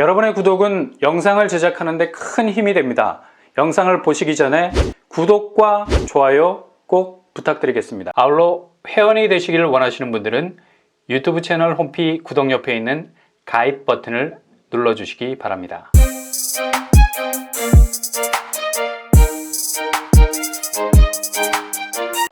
여러분의 구독은 영상을 제작하는데 큰 힘이 됩니다. 영상을 보시기 전에 구독과 좋아요 꼭 부탁드리겠습니다. 아울러 회원이 되시기를 원하시는 분들은 유튜브 채널 홈피 구독 옆에 있는 가입 버튼을 눌러주시기 바랍니다.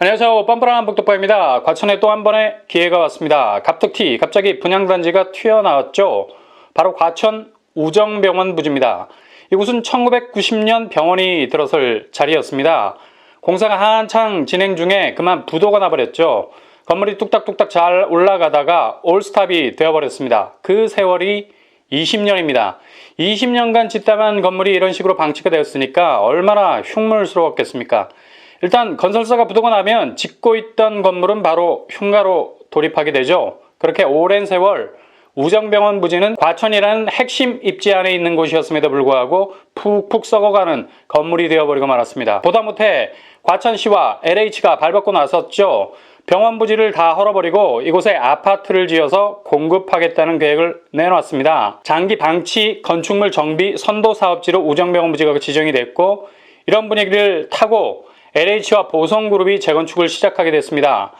안녕하세요. 뻔뻔한 복덕바입니다. 과천에 또 한 번의 기회가 왔습니다. 갑툭튀 갑자기 분양단지가 튀어나왔죠. 바로 과천 우정병원 부지입니다. 이곳은 1990년 병원이 들어설 자리였습니다. 공사가 한창 진행 중에 그만 부도가 나버렸죠. 건물이 뚝딱뚝딱 잘 올라가다가 올스탑이 되어버렸습니다. 그 세월이 20년입니다. 20년간 짓담한 건물이 이런 식으로 방치가 되었으니까 얼마나 흉물스러웠겠습니까? 일단 건설사가 부도가 나면 짓고 있던 건물은 바로 흉가로 돌입하게 되죠. 그렇게 오랜 세월 우정병원 부지는 과천이라는 핵심 입지 안에 있는 곳이었음에도 불구하고 푹푹 썩어가는 건물이 되어버리고 말았습니다. 보다 못해 과천시와 LH가 발벗고 나섰죠. 병원 부지를 다 헐어버리고 이곳에 아파트를 지어서 공급하겠다는 계획을 내놨습니다. 장기 방치, 건축물 정비, 선도 사업지로 우정병원 부지가 지정이 됐고 이런 분위기를 타고 LH와 보성그룹이 재건축을 시작하게 됐습니다.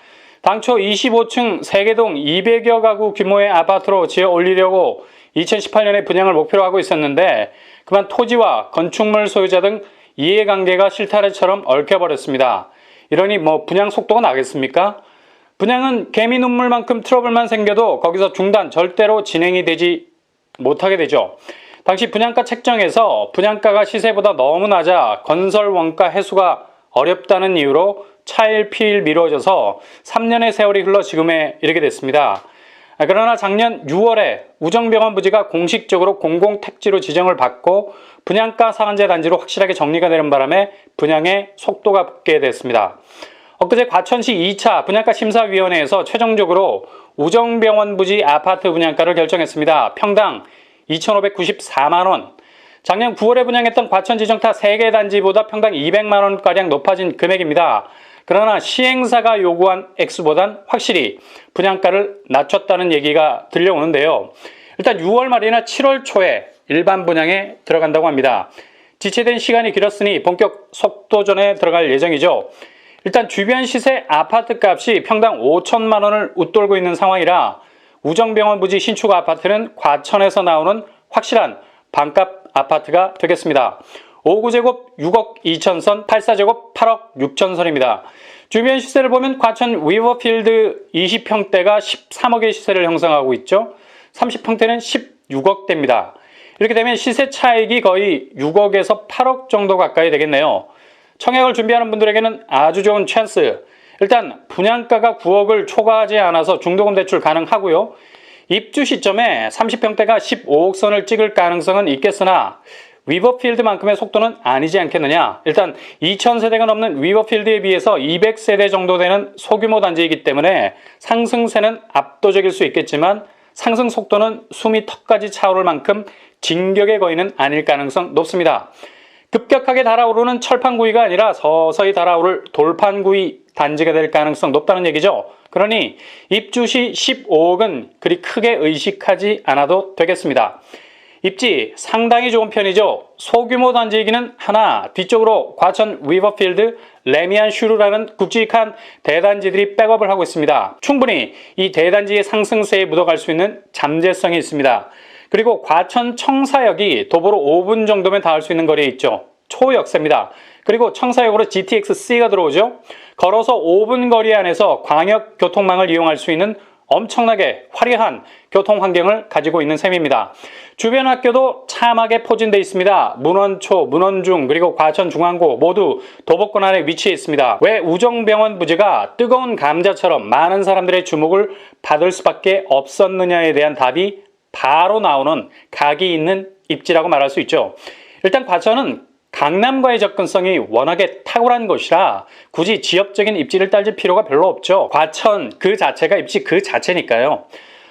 당초 25층 세개동 200여 가구 규모의 아파트로 지어 올리려고 2018년에 분양을 목표로 하고 있었는데 그만 토지와 건축물 소유자 등 이해관계가 실타래처럼 얽혀버렸습니다. 이러니 뭐 분양 속도가 나겠습니까? 분양은 개미 눈물만큼 트러블만 생겨도 거기서 중단 절대로 진행이 되지 못하게 되죠. 당시 분양가 책정에서 분양가가 시세보다 너무 낮아 건설 원가 해소가 어렵다는 이유로 차일피일 미뤄져서 3년의 세월이 흘러 지금에 이르게 됐습니다. 아, 그러나 작년 6월에 우정병원 부지가 공식적으로 공공택지로 지정을 받고 분양가 상한제 단지로 확실하게 정리가 되는 바람에 분양에 속도가 붙게 됐습니다. 엊그제 과천시 2차 분양가 심사위원회에서 최종적으로 우정병원 부지 아파트 분양가를 결정했습니다. 평당 2,594만원. 작년 9월에 분양했던 과천 지정타 3개 단지보다 평당 200만원가량 높아진 금액입니다. 그러나 시행사가 요구한 액수보단 확실히 분양가를 낮췄다는 얘기가 들려오는데요. 일단 6월 말이나 7월 초에 일반 분양에 들어간다고 합니다. 지체된 시간이 길었으니 본격 속도전에 들어갈 예정이죠. 일단 주변 시세 아파트 값이 평당 5천만 원을 웃돌고 있는 상황이라 우정병원 부지 신축 아파트는 과천에서 나오는 확실한 반값 아파트가 되겠습니다. 5구제곱 6억 2천선, 8사제곱 8억 6천선입니다. 주변 시세를 보면 과천 위버필드 20평대가 13억의 시세를 형성하고 있죠. 30평대는 16억대입니다. 이렇게 되면 시세 차익이 거의 6억에서 8억 정도 가까이 되겠네요. 청약을 준비하는 분들에게는 아주 좋은 찬스. 일단 분양가가 9억을 초과하지 않아서 중도금 대출 가능하고요. 입주 시점에 30평대가 15억 선을 찍을 가능성은 있겠으나 위버필드만큼의 속도는 아니지 않겠느냐. 일단 2000세대가 넘는 위버필드에 비해서 200세대 정도 되는 소규모 단지이기 때문에 상승세는 압도적일 수 있겠지만 상승 속도는 숨이 턱까지 차오를 만큼 진격의 거인은 아닐 가능성 높습니다. 급격하게 달아오르는 철판구이가 아니라 서서히 달아오를 돌판구이 단지가 될 가능성 높다는 얘기죠. 그러니 입주 시 15억은 그리 크게 의식하지 않아도 되겠습니다. 입지 상당히 좋은 편이죠. 소규모 단지이기는 하나 뒤쪽으로 과천 위버필드 레미안 슈르라는 굵직한 대단지들이 백업을 하고 있습니다. 충분히 이 대단지의 상승세에 묻어갈 수 있는 잠재성이 있습니다. 그리고 과천 청사역이 도보로 5분 정도면 닿을 수 있는 거리에 있죠. 초역세입니다. 그리고 청사역으로 GTX-C가 들어오죠. 걸어서 5분 거리 안에서 광역 교통망을 이용할 수 있는 엄청나게 화려한 교통 환경을 가지고 있는 셈입니다. 주변 학교도 참하게 포진되어 있습니다. 문원초, 문원중, 그리고 과천중앙고 모두 도보권 안에 위치해 있습니다. 왜 우정병원 부지가 뜨거운 감자처럼 많은 사람들의 주목을 받을 수밖에 없었느냐에 대한 답이 바로 나오는 각이 있는 입지라고 말할 수 있죠. 일단 과천은 강남과의 접근성이 워낙에 탁월한 곳이라 굳이 지역적인 입지를 따질 필요가 별로 없죠. 과천 그 자체가 입지 그 자체니까요.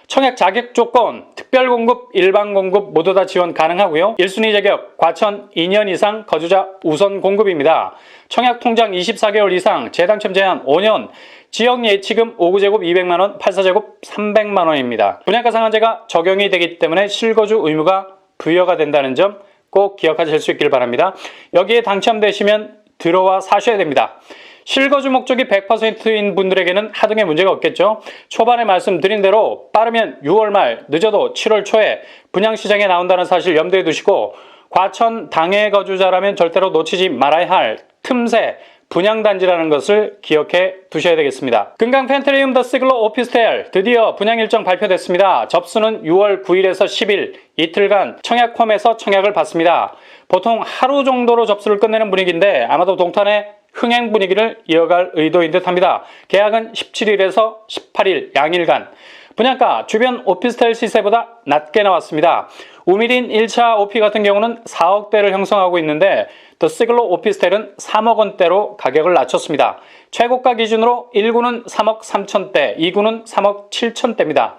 청약 자격 조건, 특별 공급, 일반 공급 모두 다 지원 가능하고요. 1순위 자격, 과천 2년 이상 거주자 우선 공급입니다. 청약 통장 24개월 이상, 재당첨 제한 5년, 지역 예치금 5구제곱 200만원, 8사제곱 300만원입니다. 분양가 상한제가 적용이 되기 때문에 실거주 의무가 부여가 된다는 점 꼭 기억하실 수 있길 바랍니다. 여기에 당첨되시면 들어와 사셔야 됩니다. 실거주 목적이 100%인 분들에게는 하등의 문제가 없겠죠. 초반에 말씀드린 대로 빠르면 6월 말, 늦어도 7월 초에 분양시장에 나온다는 사실 염두에 두시고 과천 당해 거주자라면 절대로 놓치지 말아야 할 틈새 분양단지라는 것을 기억해 두셔야 되겠습니다. 금강 펜트리움 더 시글로 오피스텔 드디어 분양 일정 발표됐습니다. 접수는 6월 9일에서 10일 이틀간 청약홈에서 청약을 받습니다. 보통 하루 정도로 접수를 끝내는 분위기인데 아마도 동탄의 흥행 분위기를 이어갈 의도인 듯 합니다. 계약은 17일에서 18일 양일간 분양가 주변 오피스텔 시세보다 낮게 나왔습니다. 우미린 1차 오피 같은 경우는 4억대를 형성하고 있는데 더 시글로 오피스텔은 3억 원대로 가격을 낮췄습니다. 최고가 기준으로 1구는 3억 3천대, 2구는 3억 7천대입니다.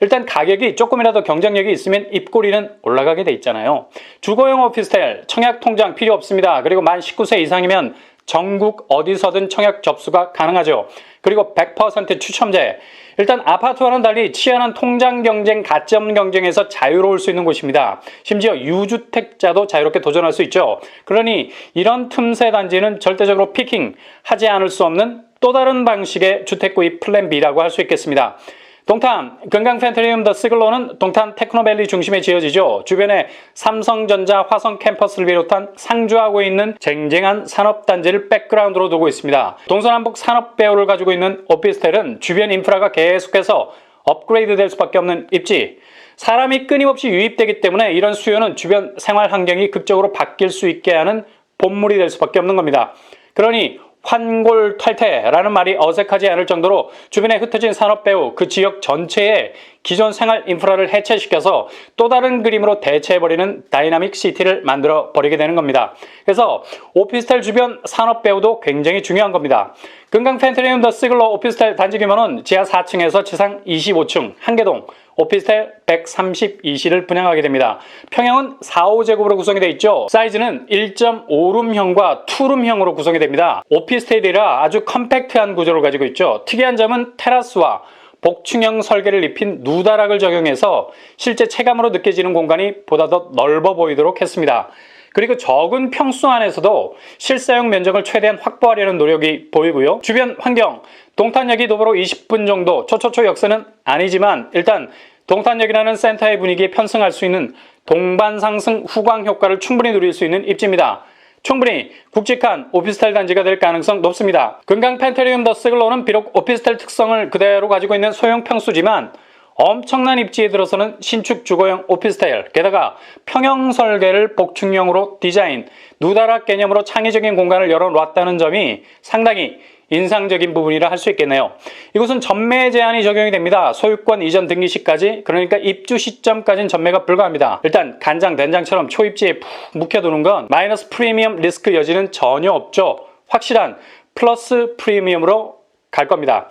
일단 가격이 조금이라도 경쟁력이 있으면 입꼬리는 올라가게 돼 있잖아요. 주거용 오피스텔 청약 통장 필요 없습니다. 그리고 만 19세 이상이면 전국 어디서든 청약 접수가 가능하죠. 그리고 100% 추첨제. 일단 아파트와는 달리 치열한 통장 경쟁, 가점 경쟁에서 자유로울 수 있는 곳입니다. 심지어 유주택자도 자유롭게 도전할 수 있죠. 그러니 이런 틈새 단지는 절대적으로 피킹 하지 않을 수 없는 또 다른 방식의 주택 구입 플랜 B라고 할 수 있겠습니다. 동탄 금강 펜트리움 더 시글로는 동탄 테크노밸리 중심에 지어지죠. 주변에 삼성전자 화성 캠퍼스를 비롯한 상주하고 있는 쟁쟁한 산업단지를 백그라운드로 두고 있습니다. 동서남북 산업 배후를 가지고 있는 오피스텔은 주변 인프라가 계속해서 업그레이드 될 수밖에 없는 입지. 사람이 끊임없이 유입되기 때문에 이런 수요는 주변 생활 환경이 극적으로 바뀔 수 있게 하는 본물이 될 수밖에 없는 겁니다. 그러니 환골탈태라는 말이 어색하지 않을 정도로 주변에 흩어진 산업 배후 그 지역 전체의 기존 생활 인프라를 해체시켜서 또 다른 그림으로 대체해버리는 다이나믹 시티를 만들어 버리게 되는 겁니다. 그래서 오피스텔 주변 산업 배후도 굉장히 중요한 겁니다. 금강 펜트리움 더 시글러 오피스텔 단지 규모는 지하 4층에서 지상 25층 한개동 오피스텔 132시를 분양하게 됩니다. 평형은 4, 5제곱으로 구성이 되어 있죠. 사이즈는 1.5룸형과 2룸형으로 구성이 됩니다. 오피스텔이라 아주 컴팩트한 구조를 가지고 있죠. 특이한 점은 테라스와 복층형 설계를 입힌 누다락을 적용해서 실제 체감으로 느껴지는 공간이 보다 더 넓어 보이도록 했습니다. 그리고 적은 평수 안에서도 실사용 면적을 최대한 확보하려는 노력이 보이고요. 주변 환경, 동탄역이 도보로 20분 정도, 초초초 역세는 아니지만 일단 동탄역이라는 센터의 분위기에 편승할 수 있는 동반 상승 후광 효과를 충분히 누릴 수 있는 입지입니다. 충분히 굵직한 오피스텔 단지가 될 가능성 높습니다. 금강 펜테리움 더 시글로는 비록 오피스텔 특성을 그대로 가지고 있는 소형 평수지만 엄청난 입지에 들어서는 신축 주거용 오피스텔, 게다가 평형 설계를 복층형으로 디자인, 누다락 개념으로 창의적인 공간을 열어놨다는 점이 상당히 인상적인 부분이라 할 수 있겠네요. 이곳은 전매 제한이 적용이 됩니다. 소유권 이전 등기 시까지 그러니까 입주 시점까지는 전매가 불가합니다. 일단 간장 된장처럼 초입지에 푹 묵혀두는 건 마이너스 프리미엄 리스크 여지는 전혀 없죠. 확실한 플러스 프리미엄으로 갈 겁니다.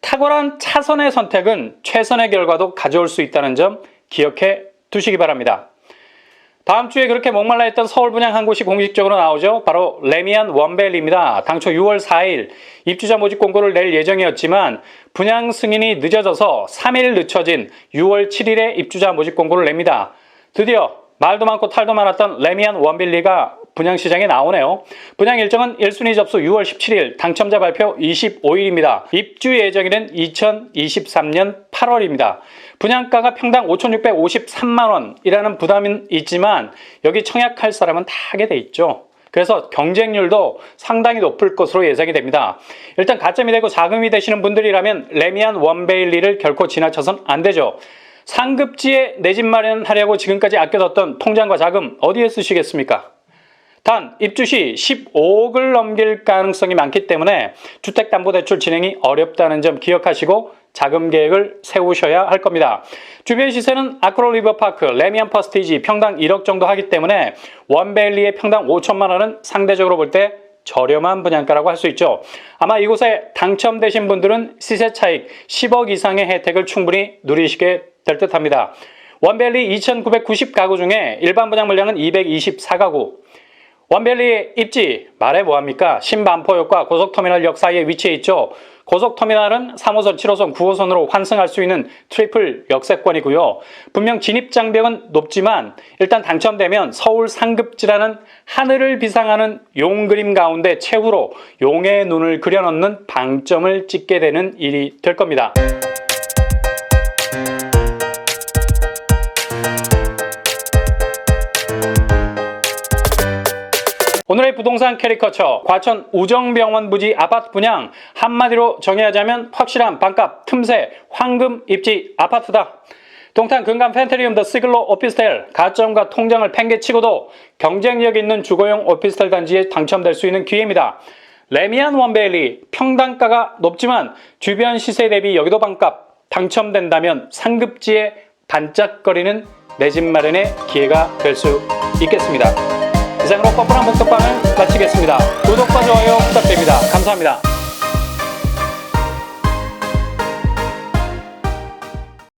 탁월한 차선의 선택은 최선의 결과도 가져올 수 있다는 점 기억해 두시기 바랍니다. 다음 주에 그렇게 목말라 했던 서울 분양 한 곳이 공식적으로 나오죠. 바로 레미안 원벨리입니다. 당초 6월 4일 입주자 모집 공고를 낼 예정이었지만 분양 승인이 늦어져서 3일 늦춰진 6월 7일에 입주자 모집 공고를 냅니다. 드디어 말도 많고 탈도 많았던 레미안 원빌리가 분양시장에 나오네요. 분양 일정은 1순위 접수 6월 17일, 당첨자 발표 25일입니다. 입주 예정일은 2023년 8월입니다. 분양가가 평당 5,653만원이라는 부담은 있지만 여기 청약할 사람은 다 하게 돼 있죠. 그래서 경쟁률도 상당히 높을 것으로 예상이 됩니다. 일단 가점이 되고 자금이 되시는 분들이라면 레미안 원베일리를 결코 지나쳐선 안 되죠. 상급지에 내 집 마련하려고 지금까지 아껴뒀던 통장과 자금 어디에 쓰시겠습니까? 단 입주 시 15억을 넘길 가능성이 많기 때문에 주택담보대출 진행이 어렵다는 점 기억하시고 자금 계획을 세우셔야 할 겁니다. 주변 시세는 아크로 리버파크, 레미안 퍼스티지 평당 1억 정도 하기 때문에 원벨리의 평당 5천만 원은 상대적으로 볼 때 저렴한 분양가라고 할 수 있죠. 아마 이곳에 당첨되신 분들은 시세 차익 10억 이상의 혜택을 충분히 누리시게 될 듯합니다. 원벨리 2,990 가구 중에 일반 분양 물량은 224가구, 원벨리의 입지 말해 뭐합니까? 신반포역과 고속터미널 역 사이에 위치해 있죠. 고속터미널은 3호선, 7호선, 9호선으로 환승할 수 있는 트리플 역세권이고요. 분명 진입장벽은 높지만 일단 당첨되면 서울 상급지라는 하늘을 비상하는 용 그림 가운데 최후로 용의 눈을 그려넣는 방점을 찍게 되는 일이 될 겁니다. 오늘의 부동산 캐리커처 과천 우정병원 부지 아파트 분양 한마디로 정의하자면 확실한 반값 틈새 황금 입지 아파트다. 동탄 근간 펜트리움 더 시글로 오피스텔 가점과 통장을 팽개치고도 경쟁력 있는 주거용 오피스텔 단지에 당첨될 수 있는 기회입니다. 레미안 원베일리 평당가가 높지만 주변 시세 대비 여기도 반값 당첨된다면 상급지에 반짝거리는 내 집 마련의 기회가 될 수 있겠습니다. 이상으로 뻔뻔한 복덕방을 마치겠습니다. 구독과 좋아요 부탁드립니다. 감사합니다.